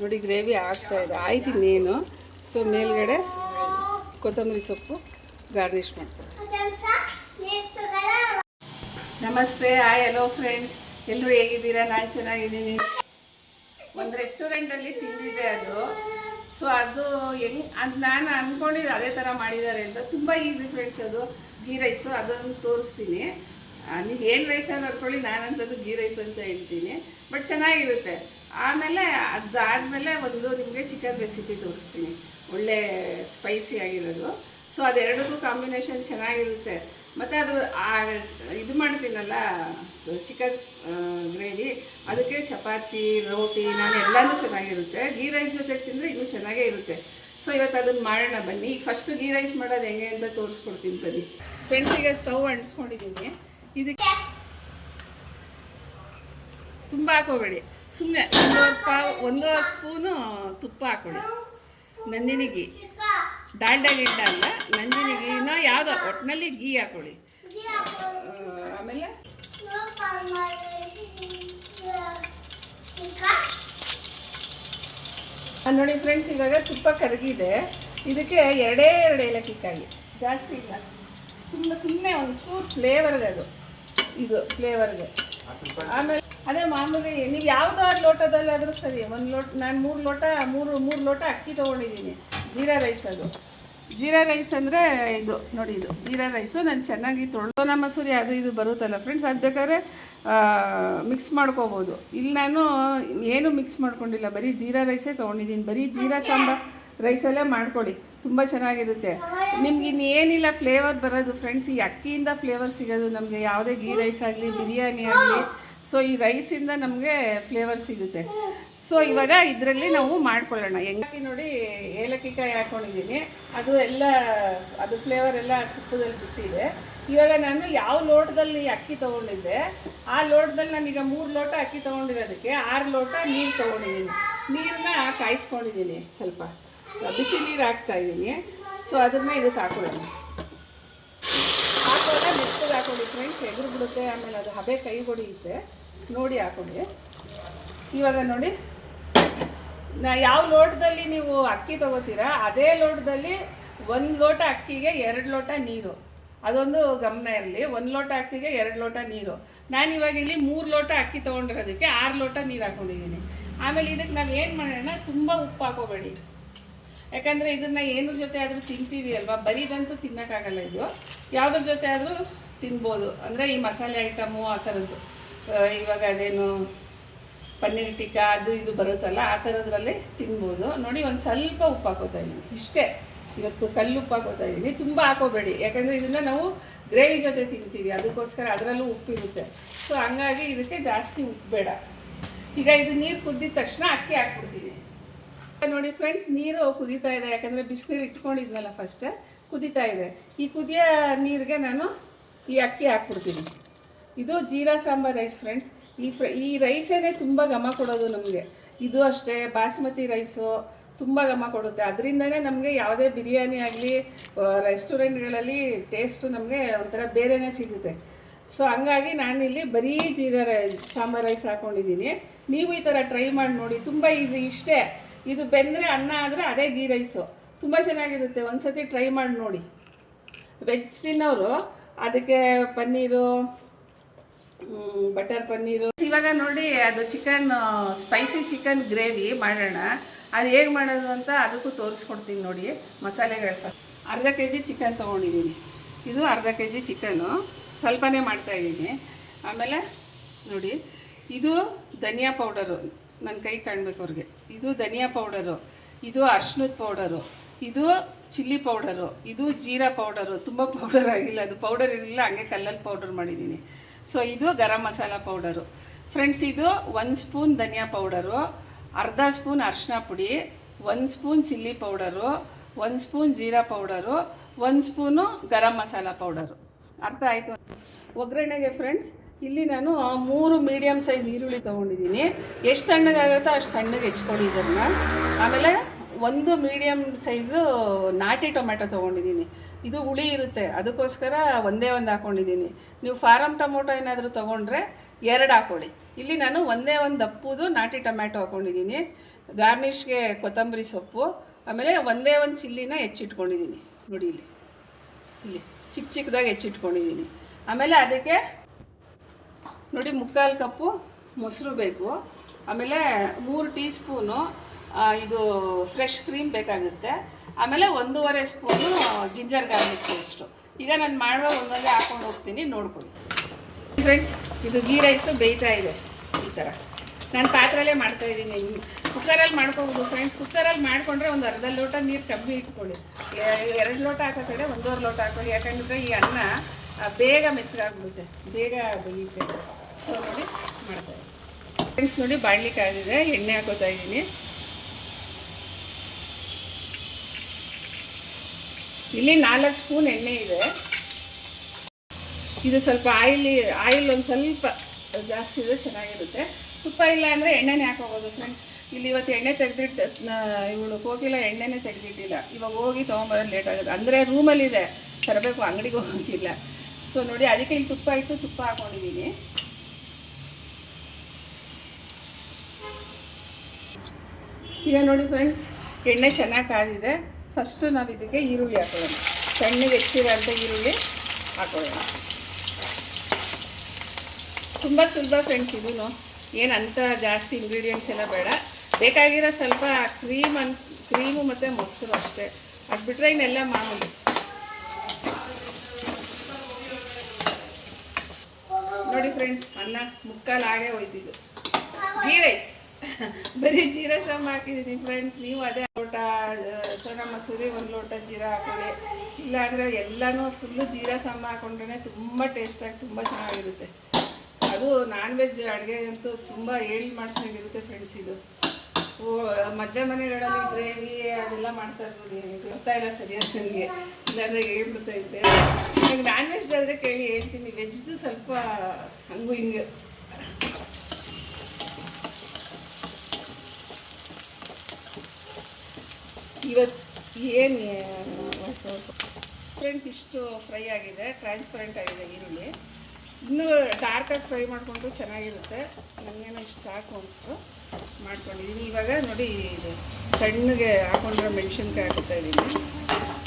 ನೋಡಿ ಗ್ರೇವಿ ಆಗ್ತಾ ಇದೆ. ಆಯ್ತು ಇನ್ನೇನು. ಸೊ ಮೇಲ್ಗಡೆ ಕೊತ್ತಂಬರಿ ಸೊಪ್ಪು ಗಾರ್ನಿಷ್ ಮಾಡ್ತಾರೆ ನಮಸ್ತೆ. ಹಾಯ್ ಹಲೋ ಫ್ರೆಂಡ್ಸ್ ಎಲ್ಲರೂ ಹೇಗಿದ್ದೀರಾ? ನಾನು ಚೆನ್ನಾಗಿದ್ದೀನಿ. ಒಂದು ರೆಸ್ಟೋರೆಂಟಲ್ಲಿ ತಿಂದಿದ್ದೆ ಅದು. ಸೊ ಅದು ಹೆಂಗ್ ಅದು ನಾನು ಅಂದ್ಕೊಂಡಿದ್ದೆ ಅದೇ ಥರ ಮಾಡಿದ್ದಾರೆ ಅಂತ. ತುಂಬ ಈಸಿ ಫ್ರೆಂಡ್ಸ್ ಅದು. ಗೀ ರೈಸು ಅದನ್ನು ತೋರಿಸ್ತೀನಿ. ನೀವು ಏನು ರೈಸ್ ಅಂತ ಅನ್ಕೊಳ್ಳಿ ನಾನಂತದ್ದು ಗೀ ರೈಸ್ ಅಂತ ಹೇಳ್ತೀನಿ. ಬಟ್ ಚೆನ್ನಾಗಿರುತ್ತೆ. ಆಮೇಲೆ ಅದಾದಮೇಲೆ ಒಂದು ನಿಮಗೆ ಚಿಕನ್ ರೆಸಿಪಿ ತೋರಿಸ್ತೀನಿ. ಒಳ್ಳೆ ಸ್ಪೈಸಿ ಆಗಿರೋದು. ಸೊ ಅದೆರಡಕ್ಕೂ ಕಾಂಬಿನೇಷನ್ ಚೆನ್ನಾಗಿರುತ್ತೆ. ಮತ್ತು ಅದು ಆ ಇದು ಮಾಡ್ತೀನಲ್ಲ ಚಿಕನ್ ಗ್ರೇವಿ ಅದಕ್ಕೆ ಚಪಾತಿ ರೋಟಿ ನಾನು ಎಲ್ಲನೂ ಚೆನ್ನಾಗಿರುತ್ತೆ. ಗೀ ರೈಸ್ ಜೊತೆ ತಿಂದರೆ ಇನ್ನೂ ಚೆನ್ನಾಗೇ ಇರುತ್ತೆ. ಸೊ ಇವತ್ತು ಅದನ್ನು ಮಾಡೋಣ ಬನ್ನಿ. ಈಗ ಫಸ್ಟ್ ಗೀ ರೈಸ್ ಮಾಡೋದು ಹೆಂಗೆ ಅಂತ ತೋರಿಸ್ಕೊಡ್ತೀನಿ ಬನ್ನಿ. ಫ್ರೆಂಡ್ಸ್ ಈಗ ಸ್ಟವ್ ಅಂಟಿಸ್ಕೊಂಡಿದ್ದೀನಿ. ಇದಕ್ಕೆ ತುಂಬ ಹಾಕೋಬೇಡಿ ಸುಮ್ಮನೆ ಒಂದು ಪಾವ್, ಒಂದು ಸ್ಪೂನು ತುಪ್ಪ ಹಾಕೊಳ್ಳಿ ನಂದಿನಿ ಗೀ ಡಾಲ್ಡಾ ಗಿಡ್ಡ ಅಲ್ಲ ನಂದಿನಿ ಗೀನ ಯಾವುದೋ ಒಟ್ಟಿನಲ್ಲಿ ಗೀ ಹಾಕೊಳ್ಳಿ ಆಮೇಲೆ ನೋಡಿ ಫ್ರೆಂಡ್ಸ್ ಇವಾಗ ತುಪ್ಪ ಕರಗಿದೆ. ಇದಕ್ಕೆ ಎರಡೇ ಎರಡು ಏಲಕ್ಕಿ ಕಾಯಿ ಜಾಸ್ತಿ ಇಲ್ಲ. ತುಂಬ ಸುಮ್ಮನೆ ಒಂದು ಚೂರು ಫ್ಲೇವರ್ಗೆ ಅದು. ಇದು ಫ್ಲೇವರ್ಗೆ ಆಮೇಲೆ ಅದೇ ಮಾಮೂಲಿ ನೀವು ಯಾವ್ದಾದ್ರು ಲೋಟದಲ್ಲಿ ಆದ್ರೂ ಸರಿ, ಒಂದು ಲೋಟ, ನಾನು ಮೂರು ಲೋಟ, ಮೂರು ಮೂರು ಲೋಟ ಅಕ್ಕಿ ತೊಗೊಂಡಿದ್ದೀನಿ, ಜೀರಾ ರೈಸ್ ಅದು. ಜೀರಾ ರೈಸ್ ಅಂದರೆ ಇದು, ನೋಡಿ ಇದು, ಜೀರಾ ರೈಸು ನಾನು ಚೆನ್ನಾಗಿ ತೊಳೆದೋನ ಮಸೂರಿ ಅದು ಇದು ಬರುತ್ತಲ್ಲ ಫ್ರೆಂಡ್ಸ್ ಅದು ಬೇಕಾದ್ರೆ ಮಿಕ್ಸ್ ಮಾಡ್ಕೋಬೋದು. ಇಲ್ಲಿ ನಾನು ಏನು ಮಿಕ್ಸ್ ಮಾಡ್ಕೊಂಡಿಲ್ಲ, ಬರೀ ಜೀರಾ ರೈಸೇ ತೊಗೊಂಡಿದ್ದೀನಿ, ಬರೀ ಜೀರಾ ಸಾಂಬಾರ್ ರೈಸಲ್ಲೇ ಮಾಡ್ಕೊಳ್ಳಿ. ತುಂಬ ಚೆನ್ನಾಗಿರುತ್ತೆ. ನಿಮ್ಗೆ ಇನ್ನೇನಿಲ್ಲ ಫ್ಲೇವರ್ ಬರೋದು. ಫ್ರೆಂಡ್ಸ್ ಈ ಅಕ್ಕಿಯಿಂದ ಫ್ಲೇವರ್ ಸಿಗೋದು ನಮಗೆ ಯಾವುದೇ ಗೀ ರೈಸ್ ಆಗಲಿ, ಬಿರಿಯಾನಿ ಆಗಲಿ. ಸೊ ಈ ರೈಸಿಂದ ನಮಗೆ ಫ್ಲೇವರ್ ಸಿಗುತ್ತೆ. ಸೊ ಇವಾಗ ಇದರಲ್ಲಿ ನಾವು ಮಾಡ್ಕೊಳ್ಳೋಣ. ಹೆಂಗಾಗಿ ನೋಡಿ ಏಲಕ್ಕಿ ಕಾಯಿ ಹಾಕ್ಕೊಂಡಿದ್ದೀನಿ ಅದು ಎಲ್ಲ, ಅದು ಫ್ಲೇವರ್ ಎಲ್ಲ ತುಪ್ಪದಲ್ಲಿ ಬಿಟ್ಟಿದೆ. ಇವಾಗ ನಾನು ಯಾವ ಲೋಟದಲ್ಲಿ ಅಕ್ಕಿ ತೊಗೊಂಡಿದ್ದೆ, ಆ ಲೋಟದಲ್ಲಿ ನಾನೀಗ ಮೂರು ಲೋಟ ಅಕ್ಕಿ ತೊಗೊಂಡಿರೋದಕ್ಕೆ ಆರು ಲೋಟ ನೀರು ತೊಗೊಂಡಿದ್ದೀನಿ. ನೀರನ್ನ ಕಾಯಿಸ್ಕೊಂಡಿದ್ದೀನಿ ಸ್ವಲ್ಪ. ಬಿಸಿ ನೀರು ಹಾಕ್ತಾ ಇದ್ದೀನಿ. ಸೊ ಅದನ್ನು ಇದಕ್ಕೆ ಹಾಕೊಳ್ಳೋಣ. ಹಾಕೋಣ ಮೆತ್ತಗೆ ಹಾಕೊಳ್ಳಿ ಫ್ರೆಂಡ್ಸ್ ಎದುರು ಬಿಡುತ್ತೆ, ಆಮೇಲೆ ಅದು ಹಬೆ ಕೈ ಹೊಡಿಯುತ್ತೆ ನೋಡಿ ಹಾಕೊಳ್ಳಿ. ಇವಾಗ ನೋಡಿ. ನಾ ಯಾವ ಲೋಟದಲ್ಲಿ ನೀವು ಅಕ್ಕಿ ತಗೋತೀರಾ, ಅದೇ ಲೋಟದಲ್ಲಿ ಒಂದು ಲೋಟ ಅಕ್ಕಿಗೆ ಎರಡು ಲೋಟ ನೀರು. ಅದೊಂದು ಗಮನ ಇರಲಿ, ಒಂದು ಲೋಟ ಅಕ್ಕಿಗೆ ಎರಡು ಲೋಟ ನೀರು. ನಾನು ಇವಾಗ ಇಲ್ಲಿ ಮೂರು ಲೋಟ ಅಕ್ಕಿ ತೊಗೊಂಡಿರೋದಕ್ಕೆ ಆರು ಲೋಟ ನೀರು ಹಾಕೊಂಡಿದ್ದೀನಿ. ಆಮೇಲೆ ಇದಕ್ಕೆ ನಾವು ಏನು ಮಾಡೋಣ, ತುಂಬ ಉಪ್ಪು ಹಾಕೋಬೇಡಿ. ಯಾಕಂದರೆ ಇದನ್ನು ಏನ್ರ ಜೊತೆ ಆದರೂ ತಿಂತೀವಿ ಅಲ್ವಾ? ಬರೀದಂತೂ ತಿನ್ನೋಕ್ಕಾಗಲ್ಲ ಇದು. ಯಾವುದ್ರ ಜೊತೆ ಆದರೂ ತಿನ್ಬೋದು. ಅಂದರೆ ಈ ಮಸಾಲೆ ಐಟಮು ಆ ಥರದ್ದು. ಇವಾಗ ಅದೇನು ಪನ್ನೀರ್ ಟಿಕ್ಕಾ ಅದು ಇದು ಬರುತ್ತಲ್ಲ, ಆ ಥರದ್ರಲ್ಲಿ ತಿನ್ಬೋದು. ನೋಡಿ ಒಂದು ಸ್ವಲ್ಪ ಉಪ್ಪು ಹಾಕೋತಾ ಇದ್ದೀನಿ ಇಷ್ಟೇ. ಇವತ್ತು ಕಲ್ಲು ಉಪ್ಪು ಹಾಕೋತಾ ಇದ್ದೀನಿ ತುಂಬ ಹಾಕೋಬೇಡಿ. ಯಾಕಂದರೆ ಇದನ್ನು ನಾವು ಗ್ರೇವಿ ಜೊತೆ ತಿಂತೀವಿ. ಅದಕ್ಕೋಸ್ಕರ ಅದರಲ್ಲೂ ಉಪ್ಪಿರುತ್ತೆ ಸೊ ಹಂಗಾಗಿ ಇದಕ್ಕೆ ಜಾಸ್ತಿ ಉಪ್ಪು ಬೇಡ. ಈಗ ಇದು ನೀರು ಕುದ್ದಿದ ತಕ್ಷಣ ಅಕ್ಕಿ ಹಾಕ್ಬಿಡ್ತೀನಿ. ನೋಡಿ ಫ್ರೆಂಡ್ಸ್ ನೀರು ಕುದೀತಾ ಇದೆ. ಯಾಕಂದರೆ ಬಿಸಿನೀರು ಇಟ್ಕೊಂಡಿದ್ನಲ್ಲ ಫಸ್ಟ್ ಕುದೀತಾ ಇದೆ. ಈ ಕುದಿಯ ನೀರಿಗೆ ನಾನು ಈ ಅಕ್ಕಿ ಹಾಕ್ಬಿಡ್ತೀನಿ. ಇದು ಜೀರಾ ಸಾಂಬಾರ್ ರೈಸ್ ಫ್ರೆಂಡ್ಸ್ ಈ ಫ್ರ ಈ ರೈಸೇನೆ ತುಂಬ ಘಮ ಕೊಡೋದು ನಮಗೆ. ಇದು ಅಷ್ಟೇ, ಬಾಸ್ಮತಿ ರೈಸು ತುಂಬ ಘಮ ಕೊಡುತ್ತೆ. ಅದರಿಂದನೇ ನಮಗೆ ಯಾವುದೇ ಬಿರಿಯಾನಿ ಆಗಲಿ ರೆಸ್ಟೋರೆಂಟ್ಗಳಲ್ಲಿ ಟೇಸ್ಟು ನಮಗೆ ಒಂಥರ ಬೇರೆನೇ ಸಿಗುತ್ತೆ. ಸೊ ಹಂಗಾಗಿ ನಾನಿಲ್ಲಿ ಬರೀ ಜೀರಾ ರೈಸ್ ಸಾಂಬಾರ್ ರೈಸ್ ಹಾಕ್ಕೊಂಡಿದ್ದೀನಿ ನೀವು ಈ ಥರ ಟ್ರೈ ಮಾಡಿ ನೋಡಿ, ತುಂಬ ಈಸಿ ಇಷ್ಟೇ. ಇದು ಬೆಂದರೆ ಅನ್ನ ಆದರೆ ಅದೇ ಗೀ ರೈಸು. ತುಂಬ ಚೆನ್ನಾಗಿರುತ್ತೆ. ಒಂದ್ಸತಿ ಟ್ರೈ ಮಾಡಿ ನೋಡಿ. ವೆಜ್ ತಿನ್ನೋರು ಅದಕ್ಕೆ ಪನ್ನೀರು ಬಟರ್ ಪನ್ನೀರು. ಇವಾಗ ನೋಡಿ ಅದು ಚಿಕನ್ ಸ್ಪೈಸಿ ಚಿಕನ್ ಗ್ರೇವಿ ಮಾಡೋಣ. ಅದು ಹೇಗೆ ಮಾಡೋದು ಅಂತ ಅದಕ್ಕೂ ತೋರಿಸ್ಕೊಡ್ತೀನಿ ನೋಡಿ ಮಸಾಲೆಗಳು ಅರ್ಧ ಕೆ ಜಿ ಚಿಕನ್ ತೊಗೊಂಡಿದ್ದೀನಿ. ಇದು ಅರ್ಧ ಕೆ ಜಿ ಚಿಕನ್ನು ಸ್ವಲ್ಪನೇ ಮಾಡ್ತಾಯಿದ್ದೀನಿ ಆಮೇಲೆ ನೋಡಿ, ಇದು ಧನಿಯಾ ಪೌಡರು ನನ್ನ ಕೈ ಕಾಣಬೇಕು ಅವ್ರಿಗೆ. ಇದು ಧನಿಯಾ ಪೌಡರು, ಇದು ಅರ್ಶಿನದ ಪೌಡರು, ಇದು ಚಿಲ್ಲಿ ಪೌಡರು, ಇದು ಜೀರಾ ಪೌಡರು, ತುಂಬ ಪೌಡರ್ ಆಗಿಲ್ಲ, ಅದು ಪೌಡರ್ ಇರಲಿಲ್ಲ, ಹಂಗೆ ಕಲ್ಲಲ್ಲಿ ಪೌಡರ್ ಮಾಡಿದ್ದೀನಿ. ಸೊ ಇದು ಗರಂ ಮಸಾಲ ಪೌಡರು. ಫ್ರೆಂಡ್ಸ್, ಇದು ಒಂದು ಸ್ಪೂನ್ ಧನಿಯಾ ಪೌಡರು, ಅರ್ಧ ಸ್ಪೂನ್ ಅರಿಶಿನ ಪುಡಿ, ಒಂದು ಸ್ಪೂನ್ ಚಿಲ್ಲಿ ಪೌಡರು, ಒಂದು ಸ್ಪೂನ್ ಜೀರಾ ಪೌಡರು, ಒಂದು ಸ್ಪೂನು ಗರಂ ಮಸಾಲ ಪೌಡರು. ಅರ್ಥ ಆಯಿತು? ಒಗ್ಗರಣೆಗೆ, ಫ್ರೆಂಡ್ಸ್ ಇಲ್ಲಿ ನಾನು ಮೂರು ಮೀಡಿಯಮ್ ಸೈಜ್ ಈರುಳ್ಳಿ ತೊಗೊಂಡಿದ್ದೀನಿ. ಎಷ್ಟು ಸಣ್ಣಗಾಗುತ್ತೋ ಅಷ್ಟು ಸಣ್ಣಗೆ ಹೆಚ್ಕೊಳ್ಳಿ ಇದನ್ನು. ಆಮೇಲೆ ಒಂದು ಮೀಡಿಯಮ್ ಸೈಜು ನಾಟಿ ಟೊಮೆಟೊ ತೊಗೊಂಡಿದ್ದೀನಿ. ಇದು ಹುಳಿ ಇರುತ್ತೆ, ಅದಕ್ಕೋಸ್ಕರ ಒಂದೇ ಒಂದು ಹಾಕ್ಕೊಂಡಿದ್ದೀನಿ ನೀವು ಫಾರಮ್ ಟೊಮೊಟೊ ಏನಾದರೂ ತೊಗೊಂಡ್ರೆ ಎರಡು ಹಾಕ್ಕೊಳ್ಳಿ ಇಲ್ಲಿ ನಾನು ಒಂದೇ ಒಂದು ದಪ್ಪುದು ನಾಟಿ ಟೊಮ್ಯಾಟೊ ಹಾಕ್ಕೊಂಡಿದ್ದೀನಿ ಗಾರ್ನಿಷ್ಗೆ ಕೊತ್ತಂಬರಿ ಸೊಪ್ಪು, ಆಮೇಲೆ ಒಂದೇ ಒಂದು ಚಿಲ್ಲಿನ ಹೆಚ್ಚಿಟ್ಕೊಂಡಿದ್ದೀನಿ. ನೋಡಿ ಇಲ್ಲಿ ಇಲ್ಲಿ ಚಿಕ್ಕ ಚಿಕ್ಕದಾಗಿ ಹೆಚ್ಚಿಟ್ಕೊಂಡಿದ್ದೀನಿ. ಆಮೇಲೆ ಅದಕ್ಕೆ ನೋಡಿ ಮುಕ್ಕಾಲು ಕಪ್ಪು, ಮೊಸರು ಬೇಕು. ಆಮೇಲೆ ಮೂರು ಟೀ ಸ್ಪೂನು ಇದು ಫ್ರೆಶ್ ಕ್ರೀಮ್ ಬೇಕಾಗುತ್ತೆ. ಆಮೇಲೆ ಒಂದೂವರೆ ಸ್ಪೂನು ಜಿಂಜರ್ ಗಾರ್ಲಿಕ್ ಪೇಸ್ಟು. ಈಗ ನಾನು ಮಾಡುವ ಒಂದೊಂದೇ ಹಾಕೊಂಡು ಹೋಗ್ತೀನಿ, ನೋಡ್ಕೊಳ್ಳಿ. ಫ್ರೆಂಡ್ಸ್ ಇದು ಗೀ ರೈಸು ಬೇಯ್ತಾ ಇದೆ, ಈ ಥರ ನಾನು ಪಾತ್ರೆಯಲ್ಲೇ ಮಾಡ್ತಾ ಇದ್ದೀನಿ. ಕುಕ್ಕರಲ್ಲಿ ಮಾಡ್ಕೋಬೋದು ಫ್ರೆಂಡ್ಸ್ ಕುಕ್ಕರಲ್ಲಿ ಮಾಡಿಕೊಂಡ್ರೆ ಒಂದು ಅರ್ಧ ಲೋಟ ನೀರು ಕಮ್ಮಿ ಇಟ್ಕೊಳ್ಳಿ. ಎರಡು ಲೋಟ ಹಾಕೋ ಕಡೆ ಒಂದೂವರೆ ಲೋಟ ಹಾಕೊಳ್ಳಿ. ಯಾಕಂದರೆ ಈ ಅನ್ನ ಬೇಗ ಮೆತ್ತಗಾಗ್ಬಿಡುತ್ತೆ ಬೇಗ ಬೆಳೀತೆ ಸೊ ನೋಡಿ ಮಾಡ್ತಾರೆ ಫ್ರೆಂಡ್ಸ್ ನೋಡಿ ಬಾಣಲಿ ಆಗಿದೆ ಎಣ್ಣೆ ಹಾಕೋತಾ ಇದ್ದೀನಿ. ಇಲ್ಲಿ ನಾಲ್ಕು ಸ್ಪೂನ್ ಎಣ್ಣೆ ಇದೆ. ಇದು ಸ್ವಲ್ಪ ಆಯಿಲಿ, ಆಯಿಲ್ ಒಂದು ಸ್ವಲ್ಪ ಜಾಸ್ತಿ ಇದೆ ಚೆನ್ನಾಗಿರುತ್ತೆ. ತುಪ್ಪ ಇಲ್ಲ ಅಂದರೆ ಎಣ್ಣೆನೇ ಹಾಕೋಬೋದು ಫ್ರೆಂಡ್ಸ್ ಇಲ್ಲಿ ಇವತ್ತು ಎಣ್ಣೆ ತೆಗೆದಿಟ್ಟು ಇವಳು ಹೋಗಿಲ್ಲ ಎಣ್ಣೆನೇ ತೆಗೆದಿಟ್ಟಿಲ್ಲ. ಇವಾಗ ಹೋಗಿ ತೊಗೊಂಬರೋದು ಲೇಟ್ ಆಗುತ್ತೆ. ಅಂದರೆ ರೂಮಲ್ಲಿದೆ ತರಬೇಕು, ಅಂಗಡಿಗೆ ಹೋಗಿಲ್ಲ ಸೊ ನೋಡಿ, ಅದಕ್ಕೆ ಇಲ್ಲಿ ತುಪ್ಪ ಇತ್ತು, ತುಪ್ಪ ಹಾಕೊಂಡಿದ್ದೀನಿ. ಈಗ ನೋಡಿ ಫ್ರೆಂಡ್ಸ್ ಎಣ್ಣೆ ಚೆನ್ನಾಗಿ ಕಾದಿದೆ. ಫಸ್ಟು ನಾವು ಇದಕ್ಕೆ ಈರುಳ್ಳಿ ಹಾಕೊಳ್ಳೋಣ. ಸಣ್ಣಗೆ ಹೆಚ್ಚಿರೋಂಥ ಈರುಳ್ಳಿ ಹಾಕೊಳ್ಳೋಣ. ತುಂಬ ಸುಲಭ ಫ್ರೆಂಡ್ಸ್ ಇದೂ ಅಂತ ಜಾಸ್ತಿ ಇಂಗ್ರೀಡಿಯೆಂಟ್ಸ್ ಎಲ್ಲ ಬೇಡ. ಬೇಕಾಗಿರೋ ಸ್ವಲ್ಪ ಕ್ರೀಮ್ ಅನ್ ಕ್ರೀಮು ಮತ್ತು ಮೊಸರು ಅಷ್ಟೇ. ಅದು ಬಿಟ್ಟರೆ ಇನ್ನೆಲ್ಲ ಮಾಮೂಲಿ ನೋಡಿ ಫ್ರೆಂಡ್ಸ್ ಅನ್ನ ಮುಕ್ಕಾಲು ಆಗೇ ಹೋಯ್ತಿದ್ದು. ಗೀ ರೈಸ್ ಬರೀ ಜೀರಾ ಸಾಮ್ ಹಾಕಿದ್ದೀನಿ ಫ್ರೆಂಡ್ಸ್ ನೀವು ಅದೇ ಲೋಟ ಸೋನಾ ಮಸೂರಿ ಒಂದು ಲೋಟ ಜೀರಾ ಹಾಕೊಳ್ಳಿ. ಇಲ್ಲಾಂದರೆ ಎಲ್ಲನೂ ಫುಲ್ಲು ಜೀರಾ ಸಾಂಬ ಹಾಕೊಂಡ್ರೆ ತುಂಬ ಟೇಸ್ಟಾಗಿ ತುಂಬ ಚೆನ್ನಾಗಿರುತ್ತೆ. ಅದು ನಾನ್ ವೆಜ್ ಅಡುಗೆ ಅಂತೂ ತುಂಬ ಹೇಳಿ ಮಾಡಿಸೋಂಗಿರುತ್ತೆ ಫ್ರೆಂಡ್ಸ್ ಇದು. ಮದುವೆ ಮನೆಗಳಲ್ಲಿ ಗ್ರೇವಿ ಅದೆಲ್ಲ ಮಾಡ್ತಾ ಇರ್ಬೋದು. ಗೊತ್ತಾ ಇಲ್ಲ ಸರಿಯಾದ ನನಗೆ. ಇಲ್ಲಾಂದರೆ ಇದ್ದೆ. ನಂಗೆ ನಾನ್ ವೆಜ್ ಆದರೆ ಕೇಳಿ ಹೇಳ್ತೀನಿ. ವೆಜ್ದು ಸ್ವಲ್ಪ ಹಂಗು ಹಿಂಗೆ. ಇವತ್ತು ಏನು ಫ್ರೆಂಡ್ಸ್ ಇಷ್ಟು ಫ್ರೈ ಆಗಿದೆ ಟ್ರಾನ್ಸ್ಪರೆಂಟ್ ಆಗಿದೆ ಈರುಳ್ಳಿ. ಇನ್ನೂ ಡಾರ್ಕಾಗಿ ಫ್ರೈ ಮಾಡಿಕೊಂಡ್ರೆ ಚೆನ್ನಾಗಿರುತ್ತೆ. ನನಗೇನೋ ಇಷ್ಟು ಸಾಕು ಅನಿಸ್ತು. ಮಾಡ್ಕೊಂಡಿದ್ದೀನಿ. ಇವಾಗ ನೋಡಿ ಇದು ಸಣ್ಣಗೆ ಹಾಕೊಂಡ್ರೆ ಮೆಣಸಿನ್ಕಾಯಿ ಹಾಕ್ತಾ ಇದ್ದೀನಿ.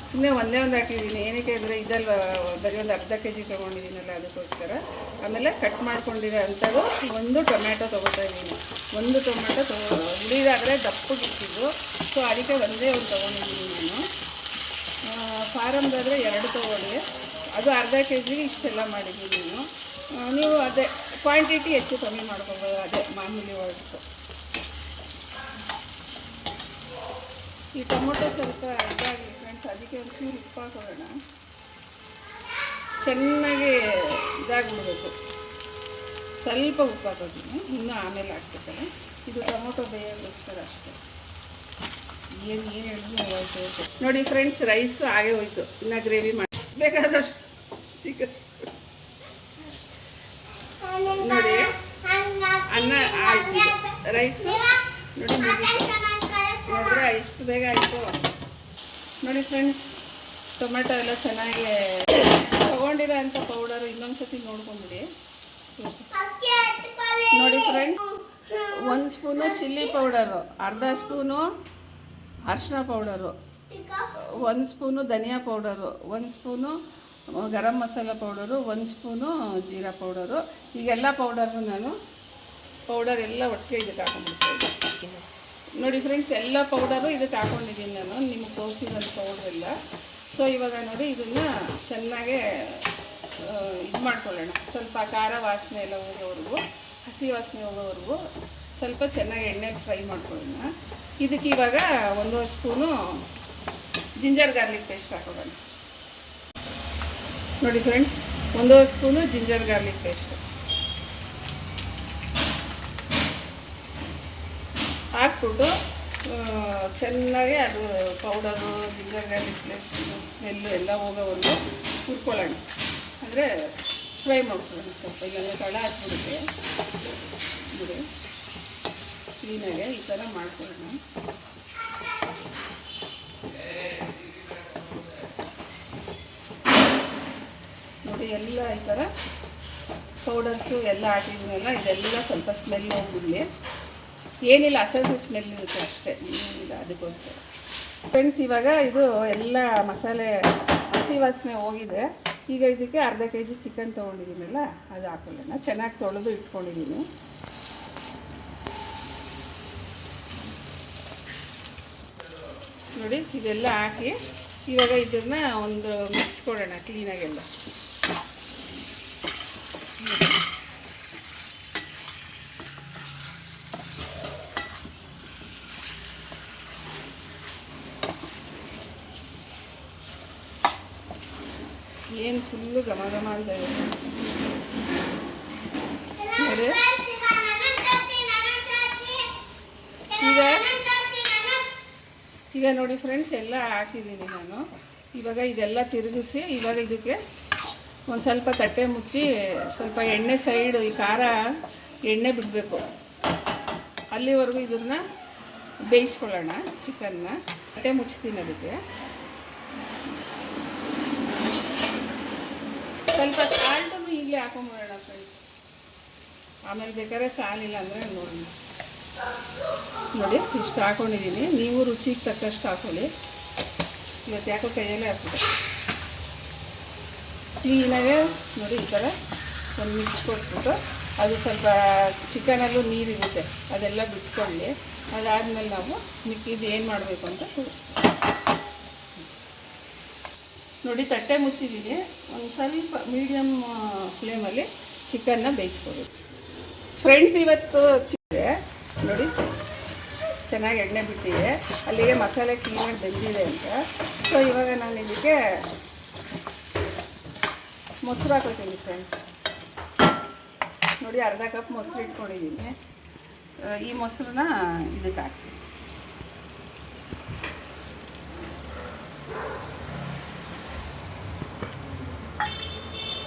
ಸುಮ್ಮನೆ ಒಂದೇ ಒಂದು ಹಾಕಿದ್ದೀನಿ. ಏನಕ್ಕೆ ಅಂದರೆ ಇದಲ್ವ, ಬರೀ ಒಂದು ಅರ್ಧ ಕೆ ಜಿ ತೊಗೊಂಡಿದ್ದೀನಲ್ಲ ಅದಕ್ಕೋಸ್ಕರ. ಆಮೇಲೆ ಕಟ್ ಮಾಡ್ಕೊಂಡಿರೋ ಅಂಥದ್ದು ಒಂದು ಟೊಮ್ಯಾಟೊ ತೊಗೊತಾ ಇದ್ದೀನಿ. ಒಂದು ಟೊಮ್ಯಾಟೊ ತೊಗೊ ಉಳಿದಾದರೆ ದಪ್ಪಗಿಟ್ಟಿದ್ದು ಸೊ ಅದಕ್ಕೆ ಒಂದೇ ಒಂದು ತೊಗೊಂಡಿದ್ದೀನಿ ನಾನು. ಫಾರಮ್ದಾದರೆ ಎರಡು ತೊಗೊಳ್ಳಿ. ಅದು ಅರ್ಧ ಕೆ ಜಿಗೆ ಇಷ್ಟೆಲ್ಲ ಮಾಡಿದ್ದೀನಿ ನಾನು. ನೀವು ಅದೇ ಕ್ವಾಂಟಿಟಿ ಹೆಚ್ಚು ಕಮ್ಮಿ ಮಾಡ್ಕೊಬೋದು, ಅದೇ ಮಾಮೂಲಿ ವರ್ಡ್ಸು ಈ ಟೊಮೊಟೊ ಸ್ವಲ್ಪ ಇದಾಗಿ ಫ್ರೆಂಡ್ಸ್ ಅದಕ್ಕೆ ಒಂಚೂರು ಉಪ್ಪು ಹಾಕೋಣ. ಚೆನ್ನಾಗಿ ಇದಾಗ್ಬಿಡ್ಬೇಕು. ಸ್ವಲ್ಪ ಉಪ್ಪು ಹಾಕೋತೀನಿ. ಇನ್ನೂ ಆಮೇಲೆ ಹಾಕ್ಬೇಕಲ್ಲ ಇದು ಟೊಮೊಟೊ ಬೇಯೋಗೋಸ್ಕರ ಅಷ್ಟೇ. ಏನು ಏನು ಹೇಳಿದ್ರು ನೋಡಿ ಫ್ರೆಂಡ್ಸ್ ರೈಸು ಹಾಗೆ ಹೋಯ್ತು. ಇನ್ನು ಗ್ರೇವಿ ಮಾಡಿ ಬೇಕಾದಷ್ಟು ಸಿಗುತ್ತೆ. ನೋಡಿ, ಅನ್ನ. ರೈಸು ನೋಡಿ ನೋಡಿದ್ರೆ ಎಷ್ಟು ಬೇಗ ಆಯಿತು. ನೋಡಿ ಫ್ರೆಂಡ್ಸ್ ಟೊಮೆಟೊ ಎಲ್ಲ ಚೆನ್ನಾಗಿ ತೊಗೊಂಡಿರೋ ಅಂಥ ಪೌಡರು ಇನ್ನೊಂದ್ಸತಿ ನೋಡ್ಕೊಂಬಿಡಿ. ನೋಡಿ ಫ್ರೆಂಡ್ಸ್ ಒಂದು ಸ್ಪೂನು ಚಿಲ್ಲಿ ಪೌಡರು ಅರ್ಧ ಸ್ಪೂನು ಅರಿಶಿನ ಪೌಡರು ಒಂದು ಸ್ಪೂನು ಧನಿಯಾ ಪೌಡರು ಒಂದು ಸ್ಪೂನು ಗರಂ ಮಸಾಲ ಪೌಡರು ಒಂದು ಸ್ಪೂನು ಜೀರಾ ಪೌಡರು ಈಗೆಲ್ಲ ಪೌಡರ್ನು ನಾನು ಪೌಡರ್ ಎಲ್ಲ ಒಟ್ಟಿಗೆ ಇದಕ್ಕೆ ಹಾಕೊಂಡ್ಬಿಡ್ತೀನಿ. ನೋಡಿ ಫ್ರೆಂಡ್ಸ್ ಎಲ್ಲ ಪೌಡರು ಇದಕ್ಕೆ ಹಾಕೊಂಡಿದ್ದೀನಿ ನಾನು. ನಿಮಗೆ ತೋರಿಸಿದಂಥ ಪೌಡರ್ ಇಲ್ಲ. ಸೊ ಇವಾಗ ನೋಡಿ ಇದನ್ನು ಚೆನ್ನಾಗೆ ಇದು ಮಾಡ್ಕೊಳ್ಳೋಣ. ಸ್ವಲ್ಪ ಖಾರ ವಾಸನೆ ಎಲ್ಲ ಹೋಗೋವರೆಗೂ, ಹಸಿ ವಾಸನೆ ಹೋಗೋವರೆಗೂ ಸ್ವಲ್ಪ ಚೆನ್ನಾಗಿ ಎಣ್ಣೆಗೆ ಫ್ರೈ ಮಾಡ್ಕೊಳ್ಳೋಣ. ಇದಕ್ಕೆ ಇವಾಗ ಒಂದೂವರೆ ಸ್ಪೂನು ಜಿಂಜರ್ ಗಾರ್ಲಿಕ್ ಪೇಸ್ಟ್ ಹಾಕೊಳ್ಳೋಣ ನೋಡಿ ಫ್ರೆಂಡ್ಸ್ ಒಂದೂವರೆ ಸ್ಪೂನು ಜಿಂಜರ್ ಗಾರ್ಲಿಕ್ ಪೇಸ್ಟ್. ಹಾಕ್ಬಿಟ್ಟು ಚೆನ್ನಾಗಿ ಅದು powder ginger garlic paste smell ಎಲ್ಲ ಹೋಗೋವರೆಗೂ ಹುರ್ಕೊಳ್ಳೋಣ. ಅಂದರೆ ಫ್ರೈ ಮಾಡ್ಕೊಳ್ಳೋಣ ಸ್ವಲ್ಪ. ಇಲ್ಲಾಂದರೆ ತಳ ಹಾಕ್ಬಿಡುತ್ತೆ. ನೋಡಿ ಕ್ಲೀನಾಗೆ ಈ ಥರ ಮಾಡ್ಕೊಳ್ಳೋಣ. ನೋಡಿ, ಎಲ್ಲ ಈ ಥರ ಪೌಡರ್ಸು ಎಲ್ಲ ಹಾಕಿದ್ಮೇಲೆ ಇದೆಲ್ಲ ಸ್ವಲ್ಪ ಸ್ಮೆಲ್ ಹೋಗ್ಬಿಡ್ಲಿ ಏನಿಲ್ಲ, ಹಸಸು ಸ್ಮೆಲ್ ಇರುತ್ತೆ ಅಷ್ಟೇ. ಅದಕ್ಕೋಸ್ಕರ. ಫ್ರೆಂಡ್ಸ್ ಇವಾಗ ಇದು ಎಲ್ಲ ಮಸಾಲೆ ಹಸಿ ವಾಸನೆ ಹೋಗಿದೆ. ಈಗ ಇದಕ್ಕೆ ಅರ್ಧ ಕೆ ಜಿ ಚಿಕನ್ ತೊಗೊಂಡಿದ್ದೀನಲ್ಲ, ಅದು ಹಾಕೊಳ್ಳೋಣ. ಚೆನ್ನಾಗಿ ತೊಳೆದು ಇಟ್ಕೊಂಡಿದ್ದೀನಿ. ನೋಡಿ, ಇದೆಲ್ಲ ಹಾಕಿ ಇವಾಗ ಇದನ್ನು ಒಂದು ಮಿಕ್ಸ್ ಕೊಡೋಣ ಕ್ಲೀನಾಗೆಲ್ಲ ಏನು ಫುಲ್ಲು ಘಮ ಘಮ ಅಂತ ನೋಡಿ. ಈಗ ಈಗ ನೋಡಿ ಫ್ರೆಂಡ್ಸ್ ಎಲ್ಲ ಹಾಕಿದ್ದೀನಿ ನಾನು. ಇವಾಗ ಇದೆಲ್ಲ ತಿರುಗಿಸಿ ಇವಾಗ ಇದಕ್ಕೆ ಒಂದು ಸ್ವಲ್ಪ ತಟ್ಟೆ ಮುಚ್ಚಿ ಸ್ವಲ್ಪ ಎಣ್ಣೆ ಸೈಡ್ ಈ ಖಾರ ಎಣ್ಣೆ ಬಿಡಬೇಕು. ಅಲ್ಲಿವರೆಗೂ ಇದನ್ನ ಬೇಯಿಸ್ಕೊಳ್ಳೋಣ ಚಿಕನ್ನ ತಟ್ಟೆ ಮುಚ್ತೀನಿ ಅದಕ್ಕೆ. ಸ್ವಲ್ಪ ಸಾಲ್ಟನ್ನು ಈಗಲೇ ಹಾಕೊಂಬಿಡೋಣ ಫ್ರೆಂಡ್ಸ್ ಆಮೇಲೆ ಬೇಕಾದ್ರೆ ಸಾಲಿಲ್ಲ ಅಂದರೆ ನೋಡೋಣ ನೋಡಿ, ಇಷ್ಟು ಹಾಕೊಂಡಿದ್ದೀನಿ ನೀವು ರುಚಿಗೆ ತಕ್ಕಷ್ಟು ಹಾಕೊಳ್ಳಿ. ಇವತ್ತು ಯಾಕೋ ಕೈಯಲ್ಲೇ ಹಾಕೊಳ್ಳಿ ಕ್ಲೀನಾಗೆ ನೋಡಿ, ಈ ಥರ ಒಂದು ಮಿಕ್ಸ್ ಕೊಟ್ಬಿಟ್ಟು ಅದು ಸ್ವಲ್ಪ ಚಿಕನಲ್ಲೂ ನೀರಿರುತ್ತೆ ಅದೆಲ್ಲ ಬಿಟ್ಕೊಳ್ಳಿ. ಅದಾದಮೇಲೆ ನಾವು ಮಿಕ್ಕಿದ್ದು ಏನು ಮಾಡಬೇಕು ಅಂತ ತೋರಿಸ್ತೀವಿ ನೋಡಿ ತಟ್ಟೆ ಮುಚ್ಚಿದ್ದೀನಿ ಒಂದು ಸ್ವಲ್ಪ ಮೀಡಿಯಮ್ ಫ್ಲೇಮಲ್ಲಿ ಚಿಕನ್ನ ಬೇಯಿಸ್ಕೋಬೇಕು ಫ್ರೆಂಡ್ಸ್ ಇವತ್ತು ಚಿಕ್ಕಿದೆ. ನೋಡಿ. ಚೆನ್ನಾಗಿ ಎಣ್ಣೆ ಬಿಟ್ಟಿದೆ. ಅಲ್ಲಿಗೆ ಮಸಾಲೆ ಕ್ಲೀನಾಗಿ ಬೆಂದಿದೆ ಅಂತ. ಸೊ ಇವಾಗ ನಾನು ಇದಕ್ಕೆ ಮೊಸರು ಹಾಕೋತೀನಿ ಫ್ರೆಂಡ್ಸ್ ನೋಡಿ, ಅರ್ಧ ಕಪ್ ಮೊಸರು ಇಟ್ಕೊಂಡಿದ್ದೀನಿ. ಈ ಮೊಸರನ್ನ ಇದಕ್ಕೆ ಹಾಕ್ತೀನಿ.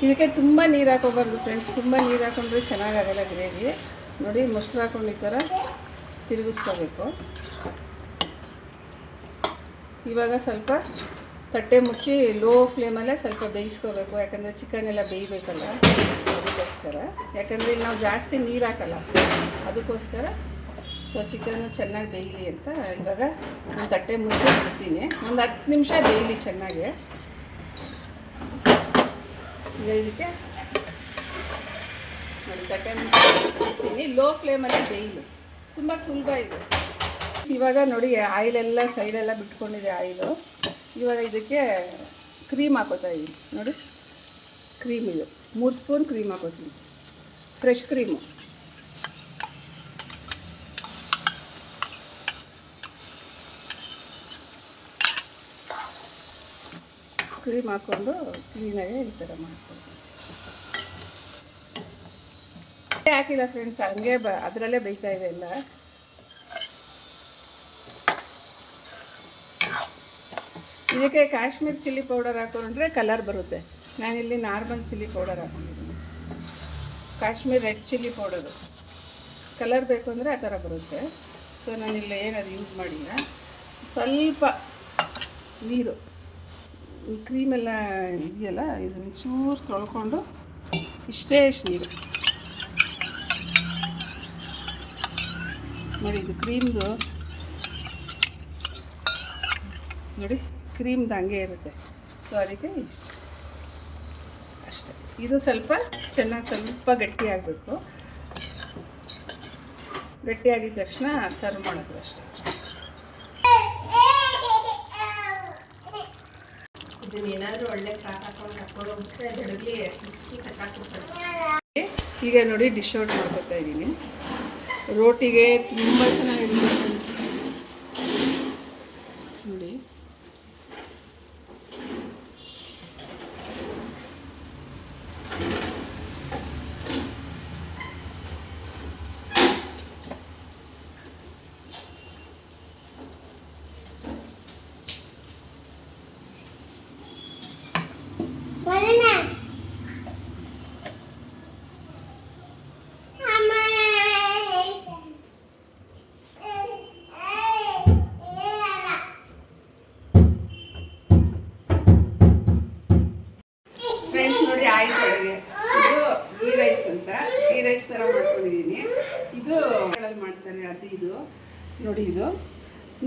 ಇದಕ್ಕೆ ತುಂಬ ನೀರು ಹಾಕೋಬಾರ್ದು ಫ್ರೆಂಡ್ಸ್ ತುಂಬ ನೀರು ಹಾಕೊಂಡ್ರೆ ಚೆನ್ನಾಗಾಗಲ್ಲ ಗ್ರೇವಿ ನೋಡಿ ಮೊಸರು ಹಾಕೊಂಡು ಈ ಥರ ತಿರುಗಿಸ್ಕೋಬೇಕು. ಇವಾಗ ಸ್ವಲ್ಪ ತಟ್ಟೆ ಮುಚ್ಚಿ ಲೋ ಫ್ಲೇಮಲ್ಲೇ ಸ್ವಲ್ಪ ಬೇಯಿಸ್ಕೋಬೇಕು. ಯಾಕಂದರೆ ಚಿಕನ್ ಎಲ್ಲ ಬೇಯಬೇಕಲ್ಲ, ಅದಕ್ಕೋಸ್ಕರ. ಯಾಕಂದರೆ ಇಲ್ಲಿ ನಾವು ಜಾಸ್ತಿ ನೀರು ಹಾಕಲ್ಲ, ಅದಕ್ಕೋಸ್ಕರ. ಸೊ ಚಿಕನ್ ಚೆನ್ನಾಗಿ ಬೇಯಲಿ ಅಂತ ಇವಾಗ ಒಂದು ತಟ್ಟೆ ಮುಚ್ಚಿ ಬಿಡ್ತೀನಿ. ಒಂದು ಹತ್ತು ನಿಮಿಷ ಬೇಯಲಿ ಚೆನ್ನಾಗಿ. ಇದಕ್ಕೆ ನೋಡಿ ತಟ್ಟೆ ಲೋ ಫ್ಲೇಮಲ್ಲಿ ಬೇಯಿಲು. ತುಂಬ ಸುಲಭ ಇದೆ. ಇವಾಗ ನೋಡಿ, ಆಯಿಲೆಲ್ಲ, ಸೈಡೆಲ್ಲ ಬಿಟ್ಕೊಂಡಿದೆ ಆಯಿಲು. ಇವಾಗ ಇದಕ್ಕೆ ಕ್ರೀಮ್ ಹಾಕೋತಾ ಇದ್ದೀನಿ ನೋಡಿ ಕ್ರೀಮ್ ಇದು. ಮೂರು ಸ್ಪೂನ್ ಕ್ರೀಮ್ ಹಾಕೋತೀನಿ. ಫ್ರೆಶ್ ಕ್ರೀಮು ಕ್ರೀಮ್ ಹಾಕ್ಕೊಂಡು ಕ್ಲೀನಾಗೆ ಈ ಥರ ಮಾಡ್ಕೊಳ್ತೀವಿ. ಹಾಕಿಲ್ಲ ಫ್ರೆಂಡ್ಸ್ ಹಂಗೆ ಬ ಅದರಲ್ಲೇ ಬೇಯ್ತಾ ಇದೆ ಎಲ್ಲ. ಇದಕ್ಕೆ ಕಾಶ್ಮೀರ್ ಚಿಲ್ಲಿ ಪೌಡರ್ ಹಾಕೊಂಡ್ರೆ ಕಲರ್ ಬರುತ್ತೆ. ನಾನಿಲ್ಲಿ ನಾರ್ಮಲ್ ಚಿಲ್ಲಿ ಪೌಡರ್ ಹಾಕೊಂಡಿದ್ದೀನಿ. Kashmir red chilli powder. Colour ಬೇಕು ಅಂದರೆ ಆ ಥರ ಬರುತ್ತೆ. ಸೊ ನಾನಿಲ್ಲಿ ಏನದು ಯೂಸ್ ಮಾಡಿಲ್ಲ. ಸ್ವಲ್ಪ ನೀರು. ಕ್ರೀಮೆಲ್ಲ ಇದೆಯಲ್ಲ ಇದನ್ನು ಚೂರು ತೊಳ್ಕೊಂಡು ಇಷ್ಟೇ ಇಷ್ಟು ನೀರು. ನೋಡಿ, ಇದು ಕ್ರೀಮ್ದು ನೋಡಿ ಕ್ರೀಮ್ದು ಹಂಗೆ ಇರುತ್ತೆ. ಸೊ ಅದಕ್ಕೆ ಇಷ್ಟು ಅಷ್ಟೆ. ಇದು ಸ್ವಲ್ಪ ಚೆನ್ನಾಗಿ ಸ್ವಲ್ಪ ಗಟ್ಟಿ ಆಗಬೇಕು ಗಟ್ಟಿ ತಕ್ಷಣ ಸರ್ವ್ ಮಾಡೋದು ಅಷ್ಟೇ. ಇದನ್ನೇನಾದ್ರೂ ಒಳ್ಳೆ ಕ್ರಾಕ್ ಹಾಕೊಂಡು ಬಿಸಿ ಈಗ ನೋಡಿ ಡಿಶ್ ಔಟ್ ಮಾಡ್ಕೊತಾ ಇದ್ದೀನಿ. ರೋಟಿಗೆ ತುಂಬ ಚೆನ್ನಾಗಿರುತ್ತೆ ರೈಸ್ ಥರ ಮಾಡ್ಕೊಂಡಿದ್ದೀನಿ ಇದು ಮಾಡ್ತಾರೆ, ಅದು ಇದು. ನೋಡಿ ಇದು.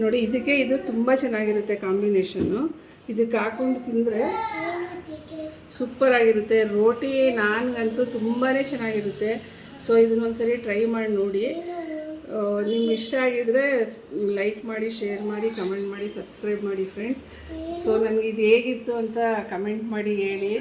ನೋಡಿ, ಇದಕ್ಕೆ ಇದು ತುಂಬ ಚೆನ್ನಾಗಿರುತ್ತೆ ಕಾಂಬಿನೇಷನ್ನು ಇದಕ್ಕೆ ಹಾಕೊಂಡು ತಿಂದರೆ ಸೂಪರ್ ಆಗಿರುತ್ತೆ. ರೋಟಿ ನಾನ್ಗಂತೂ ತುಂಬಾ ಚೆನ್ನಾಗಿರುತ್ತೆ. ಸೊ ಇದನ್ನೊಂದ್ಸರಿ ಟ್ರೈ ಮಾಡಿ ನೋಡಿ. ನಿಮ್ಗೆ ಇಷ್ಟ ಆಗಿದ್ರೆ ಲೈಕ್ ಮಾಡಿ ಶೇರ್ ಮಾಡಿ ಕಮೆಂಟ್ ಮಾಡಿ ಸಬ್ಸ್ಕ್ರೈಬ್ ಮಾಡಿ ಫ್ರೆಂಡ್ಸ್ ಸೊ ನನಗೆ ಇದು ಹೇಗಿತ್ತು ಅಂತ ಕಮೆಂಟ್ ಮಾಡಿ ಹೇಳಿ.